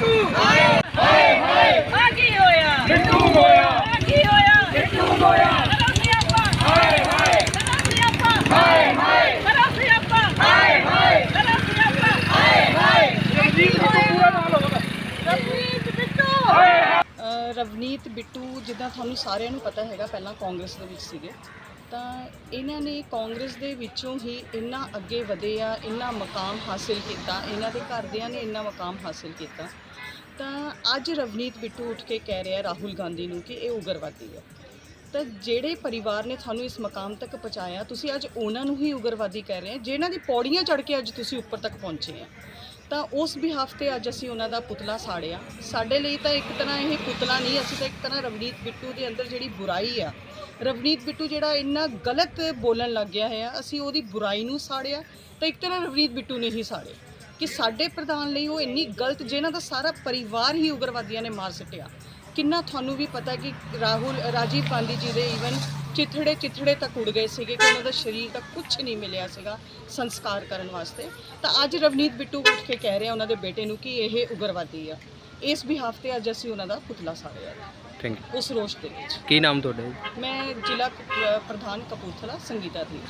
ਕੀ ਰਵਨੀਤ, ਬਿੱਟੂ ਜਿੱਦਾਂ ਤੁਹਾਨੂੰ ਸਾਰਿਆਂ ਨੂੰ ਪਤਾ ਹੈਗਾ ਪਹਿਲਾਂ ਕਾਂਗਰਸ ਦੇ ਵਿੱਚ ਸੀਗੇ, ਤਾਂ ਇਹਨਾਂ ਨੇ ਕਾਂਗਰਸ ਦੇ ਵਿੱਚੋਂ ਹੀ ਇੰਨਾ ਅੱਗੇ ਵਧੇ ਆ ਇੰਨਾ ਮਕਾਮ ਹਾਸਿਲ ਕੀਤਾ, ਇਹਨਾਂ ਦੇ ਘਰਦਿਆਂ ਨੇ ਇੰਨਾ ਮਕਾਮ ਹਾਸਿਲ ਕੀਤਾ। ਤਾਂ ਅੱਜ ਰਵਨੀਤ, ਬਿੱਟੂ ਉੱਠ ਕੇ ਕਹਿ ਰਿਹਾ ਰਾਹੁਲ ਗਾਂਧੀ ਨੂੰ ਕਿ ਇਹ ਉਗਰਵਾਦੀ ਹੈ ਤਾਂ ਜਿਹੜੇ ਪਰਿਵਾਰ ਨੇ ਤੁਹਾਨੂੰ ਇਸ ਮਕਾਮ ਤੱਕ ਪਹੁੰਚਾਇਆ, ਤੁਸੀਂ ਅੱਜ ਉਹਨਾਂ ਨੂੰ ਹੀ ਉਗਰਵਾਦੀ ਕਹਿ ਰਹੇ ਹੋ ਜਿਨ੍ਹਾਂ ਦੀ ਪੌੜੀਆਂ ਚੜ੍ਹ ਕੇ ਅੱਜ ਤੁਸੀਂ ਉੱਪਰ ਤੱਕ ਪਹੁੰਚੇ ਆ। ਤਾਂ ਉਸ ਵੀ ਹਫ਼ਤੇ ਅੱਜ ਅਸੀਂ ਉਹਨਾਂ ਦਾ ਪੁਤਲਾ ਸਾੜਿਆ। ਸਾਡੇ ਲਈ ਤਾਂ ਇੱਕ ਤਰ੍ਹਾਂ ਇਹ ਪੁਤਲਾ ਨਹੀਂ, ਅਸੀਂ ਤਾਂ ਇੱਕ ਤਰ੍ਹਾਂ ਰਵਨੀਤ ਬਿੱਟੂ ਦੇ ਅੰਦਰ ਜਿਹੜੀ ਬੁਰਾਈ ਆ। ਰਵਨੀਤ ਬਿੱਟੂ ਜਿਹੜਾ ਇੰਨਾ ਗਲਤ ਬੋਲਣ ਲੱਗ ਗਿਆ ਹੈ, ਅਸੀਂ ਉਹਦੀ ਬੁਰਾਈ ਨੂੰ ਸਾੜਿਆ ਤਾਂ ਇੱਕ ਤਰ੍ਹਾਂ ਰਵਨੀਤ ਬਿੱਟੂ ਨੇ ਹੀ ਸਾੜਿਆ ਕਿ ਸਾਡੇ ਪ੍ਰਧਾਨ ਲਈ ਉਹ ਇੰਨੀ ਗਲਤ, ਜਿਹਨਾਂ ਦਾ ਸਾਰਾ ਪਰਿਵਾਰ ਹੀ ਉਗਰਵਾਦੀਆਂ ਨੇ ਮਾਰ ਸੱਟਿਆ। ਕਿੰਨਾ ਤੁਹਾਨੂੰ ਵੀ ਪਤਾ ਕਿ ਰਾਹੁਲ, ਰਾਜੀਵ ਗਾਂਧੀ ਜੀ ਦੇ ਈਵਨ ਚਿਥੜੇ ਚਿਥੜੇ ਤੱਕ ਉੜ ਗਏ ਸੀਗੇ ਕਿ ਉਹਨਾਂ ਦਾ ਸਰੀਰ ਤੱਕ ਕੁਝ ਨਹੀਂ ਮਿਲਿਆ ਸੀਗਾ ਸੰਸਕਾਰ ਕਰਨ ਵਾਸਤੇ। ਤਾਂ ਅੱਜ ਰਵਨੀਤ ਬਿੱਟੂ ਉੱਠ ਕੇ ਕਹਿ ਰਿਹਾ ਉਹਨਾਂ ਦੇ ਬੇਟੇ ਨੂੰ ਕਿ ਇਹ ਉਗਰਵਾਦੀ ਆ। ਇਸ ਬਿਹਾਫ ਤੇ ਅੱਜ ਅਸੀਂ ਉਹਨਾਂ ਦਾ ਪੁਤਲਾ ਸਾੜਿਆ। ਥੈਂਕ ਯੂ ਉਸ ਰੋਸ਼ ਦੇ ਵਿੱਚ। ਕੀ ਨਾਮ ਤੁਹਾਡਾ? ਮੈਂ ਜ਼ਿਲ੍ਹਾ ਪ੍ਰਧਾਨ ਕਪੂਰਥਲਾ ਸੰਗੀਤਾ ਦੀ।